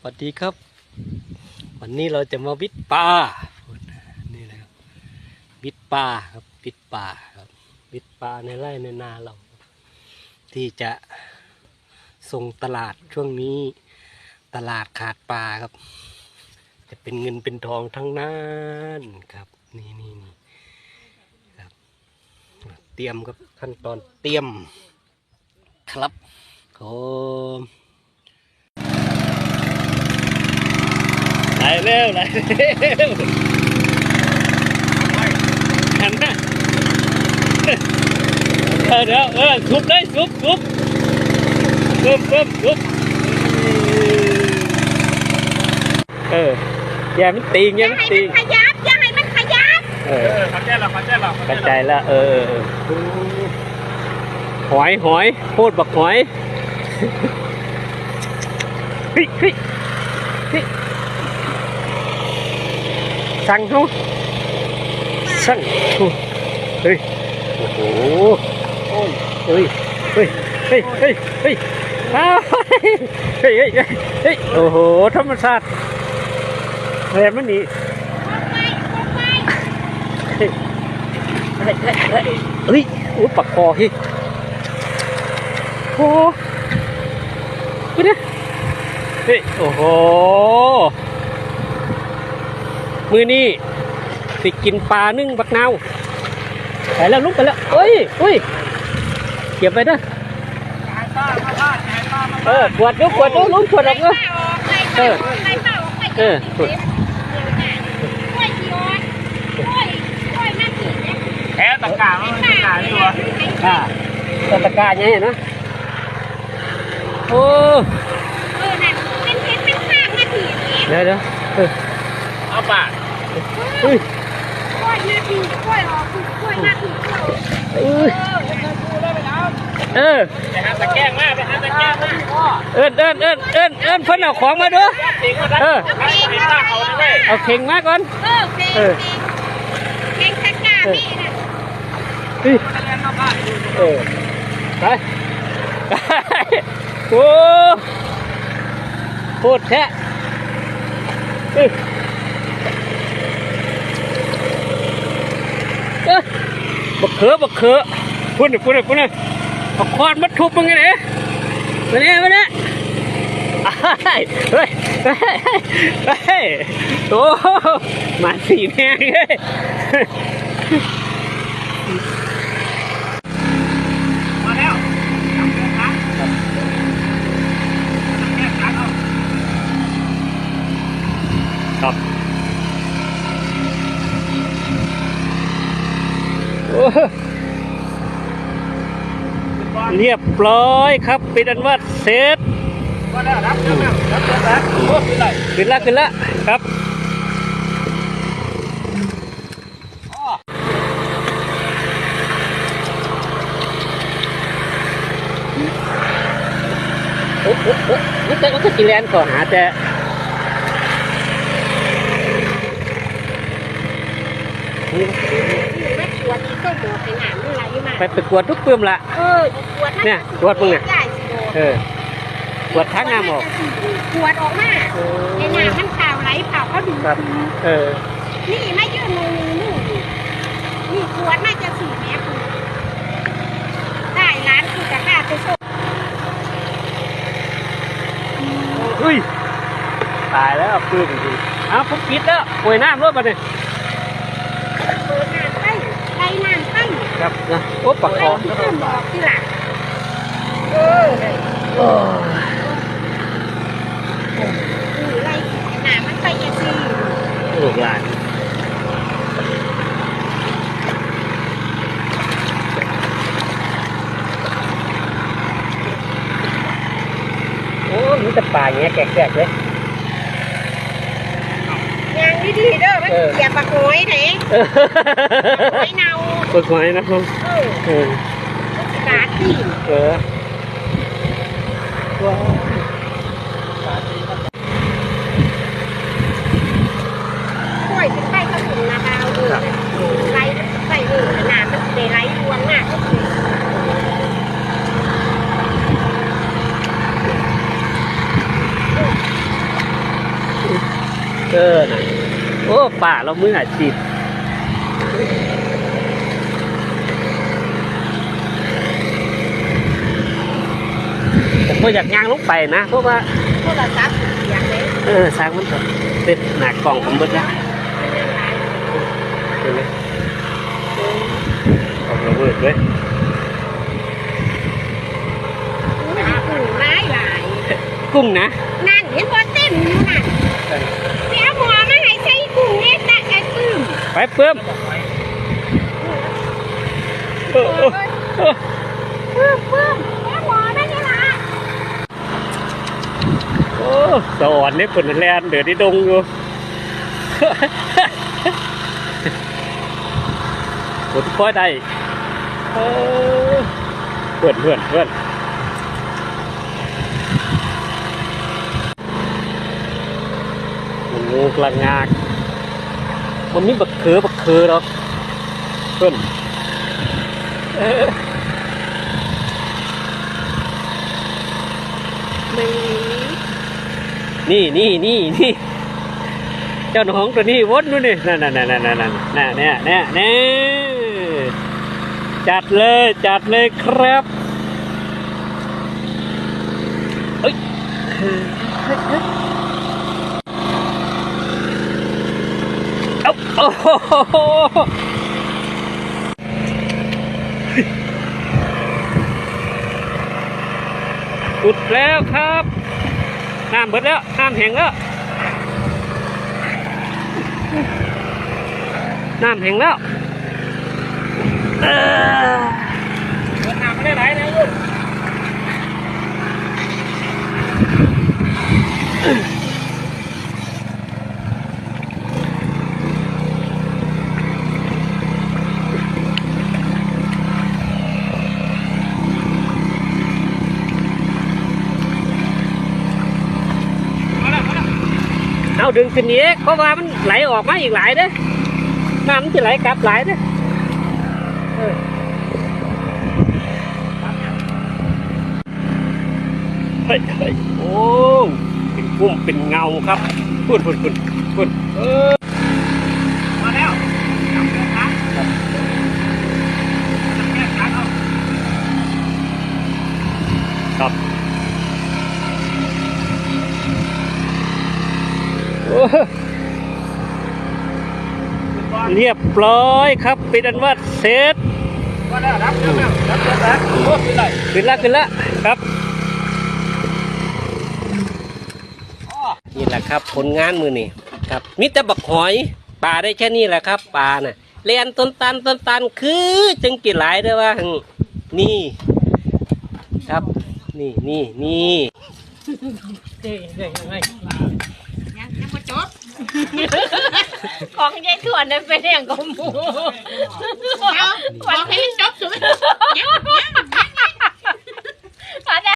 สวัสดีครับ วันนี้เราจะมาวิทย์ปลานี่แหละครับวิทย์ปลาครับวิทย์ปลาครับวิทย์ปลาในไร่ในนาเรา ที่จะส่งตลาดช่วงนี้ ตลาดขาดปลาครับ จะเป็นเงินเป็นทองทั้งนั้นครับ นี่นี่นี่ครับเตรียมครับขั้นตอนเตรียมครับผม ไหลเร็วไหลเร็วหันหน้าเออเดี๋ยวเออทุบเลยทุบทุบทุบทุบทุบเอออย่ามันตีงอย่ามันตีงขยับอย่าให้มันขยับเอเอออขัดใจเราขัดใจเรากระจายแล้วเออเออเออหอยหอยโคตรบักหอยเฮ้ยเฮ้ยเฮ้ย สั่งเขาสั่งเฮ้ยโอ้โหโอ้ยเฮ้ยเฮ้ยเฮ้ยเฮ้ยเฮ้ยอ้าเฮ้ยเฮ้ยเฮ้ยโอ้โหธรรมชาติเฮ้ยมันนี่เฮ้ยเฮ้ยเฮ้ยเฮ้ยเฮ้ยโอ้ปักคอเฮ้ยโอ้ไปเนี่ยเฮ้ยโอ้โห มือนี่สิกินปลานึ่งบักนาวไปแล้วลุกไปแล้วเอ้ยเอ้ยเก็บไปนะหายป้ามาพลาดหายป้ามาเออขวดดูขวดดูลุงขวดออกเนอะเออเออสุดกล้วยจีออนกล้วยกล้วยน่ากินเนี่ยแพ้ตะกามันตะกาดีวะอ่าตะตะกร้าไงเนาะโอ้เออนั่นเป็นเพชรเป็นข้างนาทีเนี่ยเดี๋ยวเดี๋ยวเออเอาป่ะ เฮ้ยกล้วยนาทีกล้วยออกกล้วยนาทีเราเอ้ยเออไปหาตะแกรงมาไปหาตะแกรงมาเอิ้นเอิ้นเอิ้นเอิ้นเอิ้นเพิ่นเอาของมาดูติงมาได้ให้เห็นว่าเขาด้วยเอาเข่งมาก่อนเออเพลงเพลงตะกาแม่น่ะเฮ้ยเรียนมาบ้านเออไปโอ้โคตรแท้เอ้ยเอ้ย บักเขือบักเขือพุ่นน่ะพุ่นน่ะพุ่นน่ะเอคอนมัดทุบมึงไงเนี่ยมาเนี่ยมาเนี่ยเฮ้ยเฮ้ยเฮ้ยเฮ้ยโอ้มาสีแม่งเลย มาแล้วจับเดินทางตะแกรงเอา ครับโอ้ เรียบร้อยครับเป็นอันว่าเสร็จก็ได้รับเรื่องแล้วรับเรื่องแล้วโอ้ยเลยขึ้นละขึ้นละครับโอ้โหโอ้โหนี่แต่ก็กินแลนก่อนหาแต่แวนนี่ก็หมดไปหนาไม่ไรมาไปไปกวดทุกเปื่มละเออขวดเนี่ยขวดมึงเนี่ยเออขวดทั้งงามออกขวดออกมาในน้ำมันข่าวไหลเปล่าเขาดูครับเออ นี่ไม่ยืนมือนู่นนี่ขวดน่าจะสี่เมตรได้ร้านคือจะกล้าไปส่งเฮ้ยตายแล้วปืนจริงอ้าวผมปิดแล้วป่วยน้ำรถมาเนี่ย เปิดน้ำไปไล่น้ำไป ครับนะโอ้ปักคอที่เพิ่มบอกที่หลังเออโอ้นี่ไล่น้ำมันไปยังสี่ลูกหลานโอ้มีแต่ป่าอย่างเงี้ยแกกๆเลยยางดีๆเด้อมันเสียบปากหอยไหนเออหอยเนา กฎหมายนะครับเออกาดที่เออว้าวกล้วยเป็นไส้ขนุนนาบาเลยไล่ใส่เลยน้ำมันได้ไหลรวนมากก็คือเออนะโอ้ป่าเรามืออาชีพ ผมก็อยากย่างลงไปนะ เพราะว่าโทรศัพท์เสียงเลยเออสร้างมันก็เป็นหนักกล่องผมเบิดแล้วเห็นไหมออกระเบิดด้วยอุ้ยกุ้งหลายหลายกุ้งนะนั่นเห็นบ่เต็มอยู่นั่นเสียหมอมาให้ใส่กุ้งเนี่ยตะไอ้ปื้มไปเพิ่มเออเออเออปื้มปื้มเสียหมอนั่นนี่ล่ะ โอ้สวรรค์นี่ผลแลนเดือดที่ดงอยู่ผลพ่อยได้เพื่อนเพื่อนเพื่อนมันงูกระงงากมันมีบักเคือบักเคือหรอกเพื่อนเออ นี่นี่นี่นี่เจ้าหนองตัวนี้วนนู่นนี่นั่นนั่นนั่นนั่นนั่นนั่นเนี่ยเนี่ยเนี่ยจัดเลยจัดเลยครับเอ้ยเอาโอ้โหอุดแล้วครับ น้ำเบิดแล้วน้ำแห้งแล้วน้ำแห้งแล้วเออ เดินทางไม่ได้ไหลแล้วลูก เอา ดึงขึ้นอีกเพราะว่ามันไหลออกมาอีกหลายเด้อน้ำมันจะไหลกลับหลายเด้อเออเฮ้ยเฮ้ยโอ้เป็นกุ้มเป็นเงาครับพุ่นพุ่นพุ่นพุ่นเออมาแล้วจับเดินทางจับแยกทางเอาครับโอ้ ขึ้นก่อน เรียบร้อยครับเป็นอันว่าเสร็จมาแล้วรับเดินแล้วรับเดินแล้วขึ้นไหลขึ้นละขึ้นละครับนี่แหละครับผลงานมือนี่ครับมิตรบักหอยปลาได้แค่นี้แหละครับปลาน่ะเลียนต้นตันต้นตันคือจึงกินหลายเด้ว่าหั่นนี่ ครับ นี่นี่นี่ ยังยังบ่จบของยายส่วนนั้นเป็นอย่างกับหมูเอาของให้มันจบสุดยัง